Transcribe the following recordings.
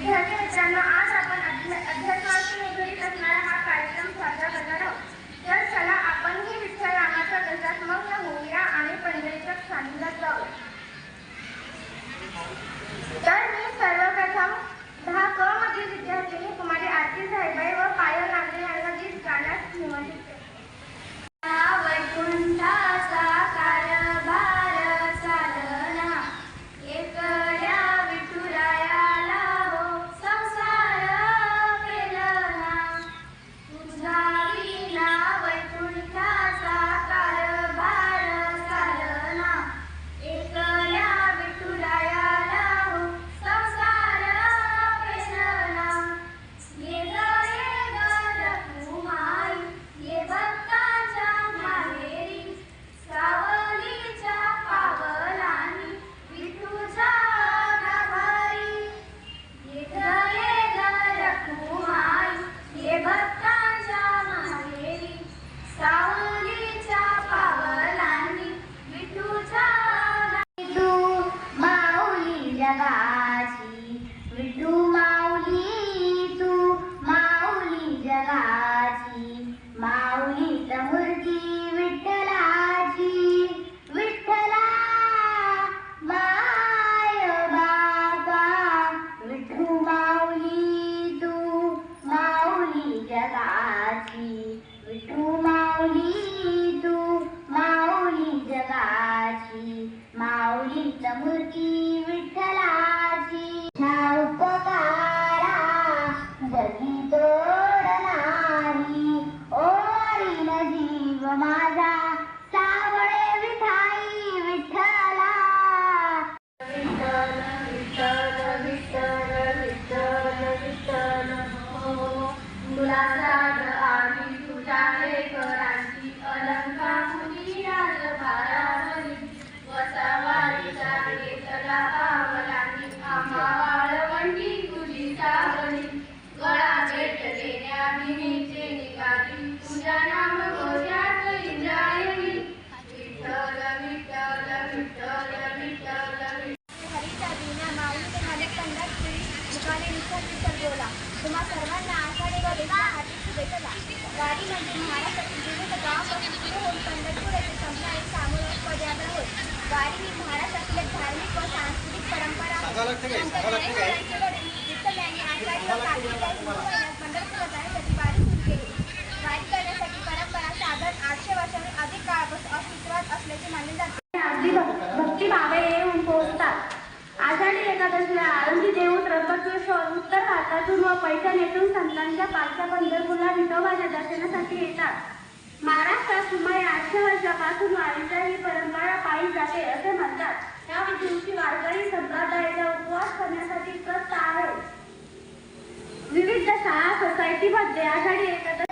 विद्यार्थी मित्रांनो आज आपण अध्यात्माशी निगडीत असणारा Thank you. पेटला सामूहिक पदयात्रा होत वारी महाराष्ट्रातील धार्मिक व सांस्कृतिक परंपरा. विठ्ठल यांनी आषाढी व कार्तिक येथून संतांच्या पालख्या पंढरपूरला विठोबाच्या दर्शनासाठी येतात. महाराष्ट्रात सुमारे आठशे वर्षापासून वारीच्या ही परंपरा पाळी जाते असे म्हणतात. या दिवशी वारकरी संप्रदायाचा उपवास करण्यासाठी कष्ट आहे. विविध शाळा सोसायटीमध्ये आषाढी एकत्र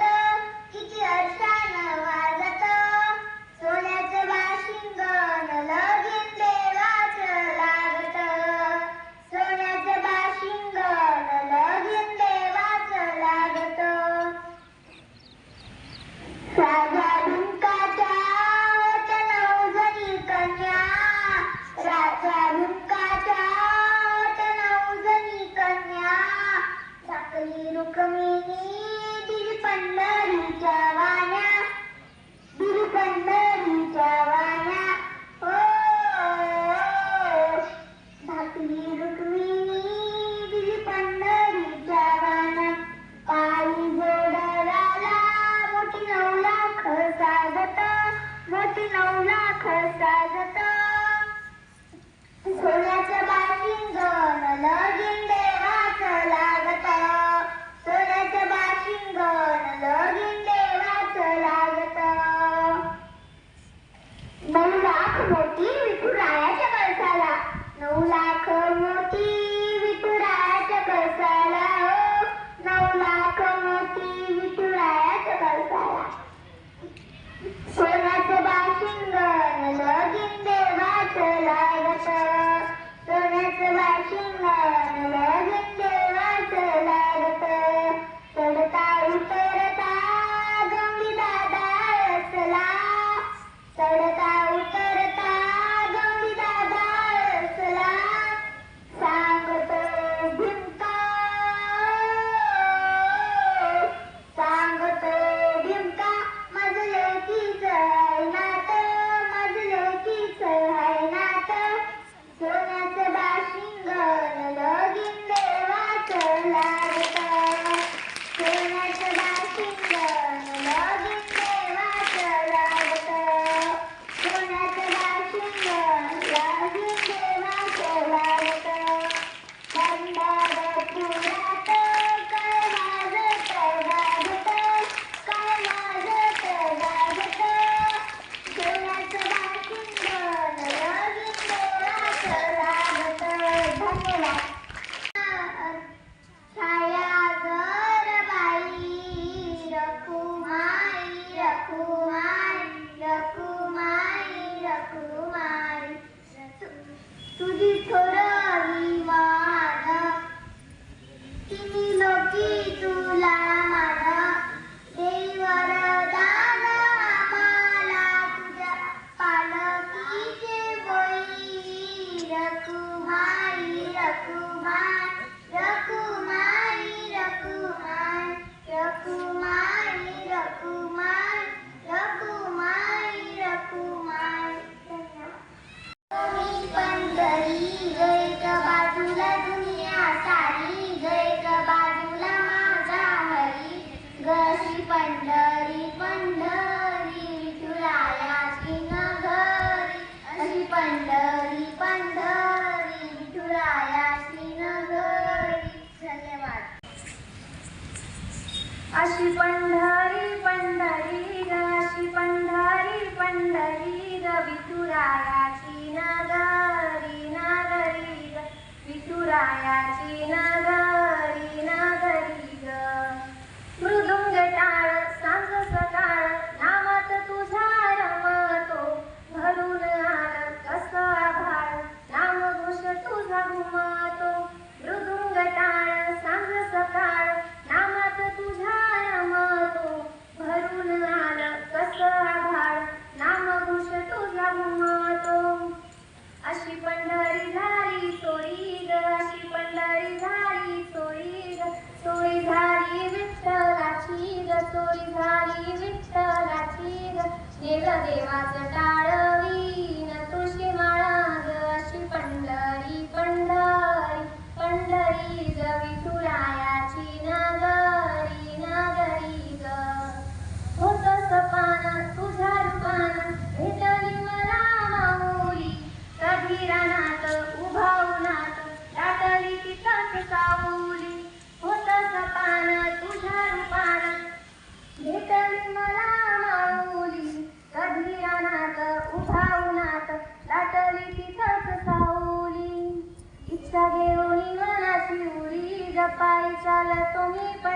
as she's wearing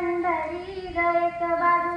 अंधरी गए कबार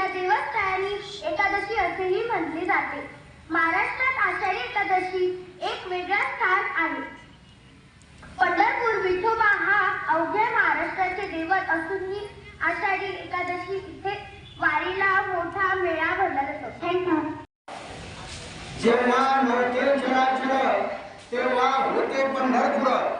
तिला देवस्थानी एकादशी असेही म्हटले जाते. महाराष्ट्रात आषाढी एकादशी एक वेगळा स्थान आहे. पंढरपूर विठोबा हा अवघ्या महाराष्ट्राचे देवत असूनही आषाढी एकादशी इथे वारीला मोठा मेळा भरला जातो. थँक्यू जेव्हा नव्हते तेव्हा होते पंढरपूर.